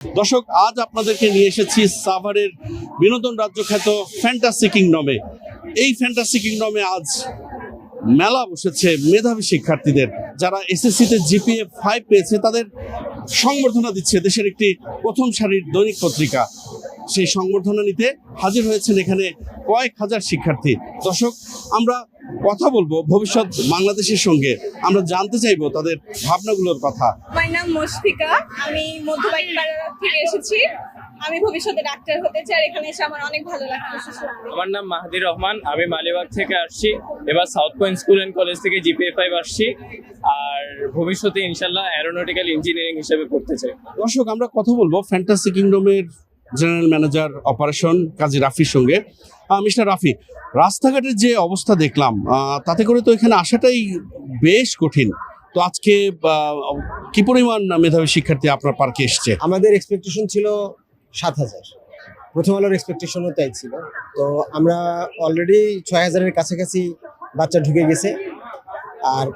দর্শক, আজ আপনাদেরকে নিয়ে এসেছি সাভারের বিনোদন রাজ্য খ্যাত ফ্যান্টাসি কিংডমে এই ফ্যান্টাসি কিংডমে আজ মেলা বসেছে মেধাবী শিক্ষার্থীদের। যারা এসএসসিতে জিপিএ ফাইভ পেয়েছে, তাদের সংবর্ধনা দিচ্ছে দেশের একটি প্রথম সারির দৈনিক পত্রিকা। সেই সংবর্ধনা নিতে হাজির হয়েছেন এখানে কয়েক হাজার শিক্ষার্থী। দর্শক, আমরা কথা বলব ভবিষ্যৎ বাংলাদেশের সঙ্গে। আমরা জানতে চাইব তাদের ভাবনাগুলোর কথা। আমার নাম মুশফিকা আমি থেকে এসেছি। আমি ভবিষ্যতে ডাক্তার হতে চাই এখানে এসে আমার অনেক ভালো লাগছে। আমার নাম মাহাদির রহমান আমি মালিবাগ থেকে আসছি। এবার south point school and college থেকে জিপিএ ফাইভ আসছি। আর ভবিষ্যতে ইনশাল্লাহ অ্যারোনটিক্যাল ইঞ্জিনিয়ারিং হিসেবে করতে চাই। দর্শক আমরা কথা বলব ফ্যান্টাসি কিংডমের জেনারেল ম্যানেজার অপারেশন কাজী রাফির সঙ্গে। মিস্টার রাফি, রাস্তাঘাটের যে অবস্থা দেখলাম তাতে করে তো এখানে আসাটাই বেশ কঠিন। তো আজকে কি পরিমাণ মেধাবী শিক্ষার্থী আপনার পার্কে এসছে? আমাদের এক্সপেকটেশন ছিল সাত হাজার। প্রথম আলোর এক্সপেকটেশনও তাই ছিল। তো আমরা অলরেডি ছয় হাজারের কাছাকাছি বাচ্চা ঢুকে গেছে। আর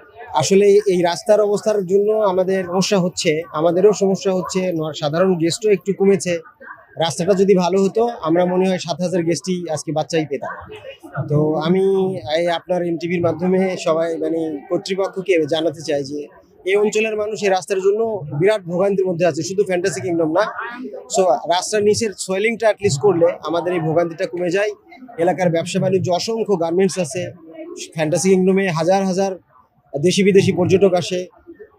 আসলে এই রাস্তার অবস্থার জন্য আমাদের সমস্যা হচ্ছে, আমাদেরও সমস্যা হচ্ছে সাধারণ গেস্টও একটু কমেছে। রাস্তাটা যদি ভালো হতো, আমরা মনে হয় সাত হাজার গেস্টই আজকে বাচ্চাই পেতাম। তো আমি এই আপনার এমটিভির মাধ্যমে সবাই মানে কর্তৃপক্ষকে জানাতে চাই যে, এই অঞ্চলের মানুষ এই রাস্তার জন্য বিরাট ভোগান্তির মধ্যে আছে, শুধু ফ্যান্টাসি কিংডম না। সো রাস্তার নিচের সোয়েলিংটা অ্যাটলিস্ট করলে আমাদের এই ভোগান্তিটা কমে যায়। এলাকার ব্যবসা বাণিজ্য অসংখ্য গার্মেন্টস আছে। ফ্যান্টাসি কিংডমে হাজার হাজার দেশি বিদেশি পর্যটক আসে।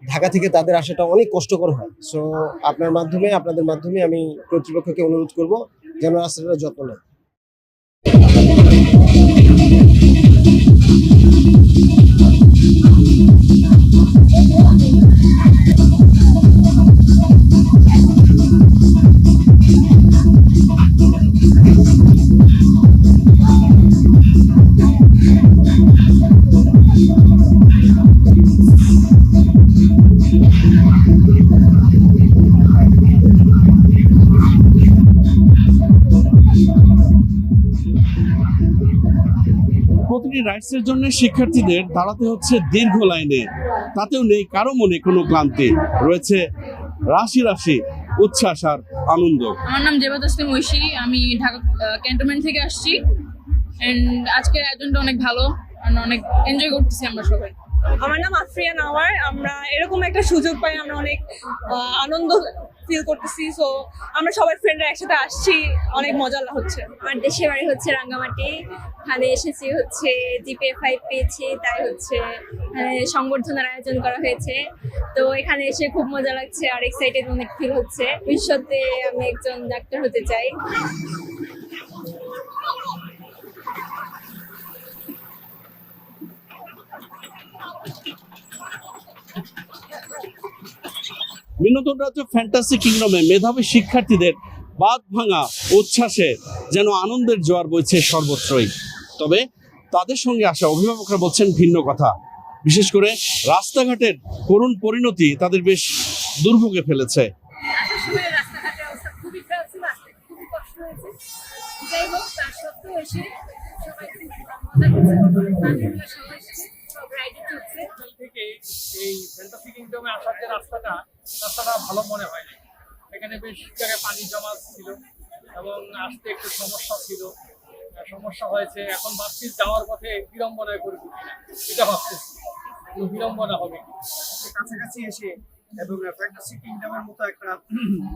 ঢাকা থেকে তাদের আসাটা অনেক কষ্টকর হয়। সো আপনার মাধ্যমে, আপনাদের মাধ্যমে আমি কর্তৃপক্ষকে অনুরোধ করব যেন রাস্তাটা যত্ন নেয়। প্রতিটি রাইটসের জন্য শিক্ষার্থীদের দাঁড়াতে হচ্ছে দীর্ঘ লাইনে। তাতেও নেই কারও মনে কোনো ক্লান্তি। রয়েছে রাশি রাশি উচ্ছ্বাস আর আনন্দ। আমার নাম জেবা তসলিম ঐশী, আমি ঢাকা ক্যান্টনমেন্ট থেকে আসছি। এন্ড আজকের আয়োজনটা অনেক ভালো অনেক এনজয় করতেছি আমরা সবাই। আমার নাম আফরিয়া নাওয়ার। আমরা এরকম একটা সুযোগ পাই, আমরা অনেক আনন্দ ফিল করতেছি। সো আমরা সবাই ফ্রেন্ডরা একসাথে আসছি, অনেক মজা হচ্ছে। আমার দেশের বাড়ি হচ্ছে রাঙ্গামাটি। এখানে এসেছি হচ্ছে, জিপে ফাইভ পেয়েছি, তাই হচ্ছে সংবর্ধনার আয়োজন করা হয়েছে। তো এখানে এসে খুব মজা লাগছে আর এক্সাইটেড অনেক ফিল হচ্ছে। ভবিষ্যতে আমি একজন ডাক্তার হতে চাই। বিনোদন রাজ্য ফ্যান্টাসি কিংডমে মেধাবী শিক্ষার্থীদের বাদ ভাঙা উচ্ছ্বাসে যেন আনন্দের জোয়ার বইছে সর্বত্রই। তবে তাদের সঙ্গে আসা অভিভাবকরা বলছেন ভিন্ন কথা। বিশেষ করে রাস্তাঘাটের করুণ পরিণতি তাদের বেশ দুর্ভোগে ফেলেছে। যাই হোক, তার সত্ত্বেও এসে সবাই এই ফ্যান্টাসি কিংডমে আসার যে রাস্তাটা রাস্তাটা ভালো মনে হয় না এখানে বেশ জায়গায় পানি জমা ছিল এবং আসতে একটু সমস্যা ছিল সমস্যা হয়েছে এখন ভাবছি যাওয়ার পথে বিড়ম্বনায় না এটা ভাবতেছি কোনো বিড়ম্বনা হবে কাছাকাছি এসে এবং ফ্যান্টাসি কিংডমের মতো একটা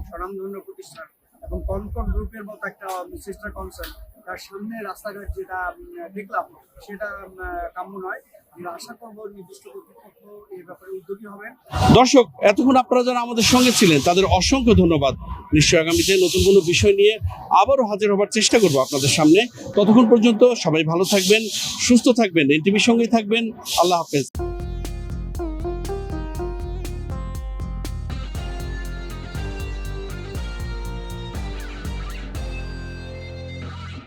স্বনামধন্য প্রতিষ্ঠান এবং কনকট গ্রুপের মতো একটা সিস্টার কনসার্ন তার সামনে রাস্তাঘাট যেটা দেখলাম, সেটা কাম্য নয়। দর্শক, এতক্ষণ আপনারা যারা আমাদের সঙ্গে ছিলেন, তাদের অসংখ্য ধন্যবাদ। নিশ্চয় আগামীতে নতুন কোনো বিষয় নিয়ে আবারও হাজির হবার চেষ্টা করব আপনাদের সামনে। ততক্ষণ পর্যন্ত সবাই ভালো থাকবেন, সুস্থ থাকবেন, এনটিভির সঙ্গেই থাকবেন। আল্লাহ হাফেজ।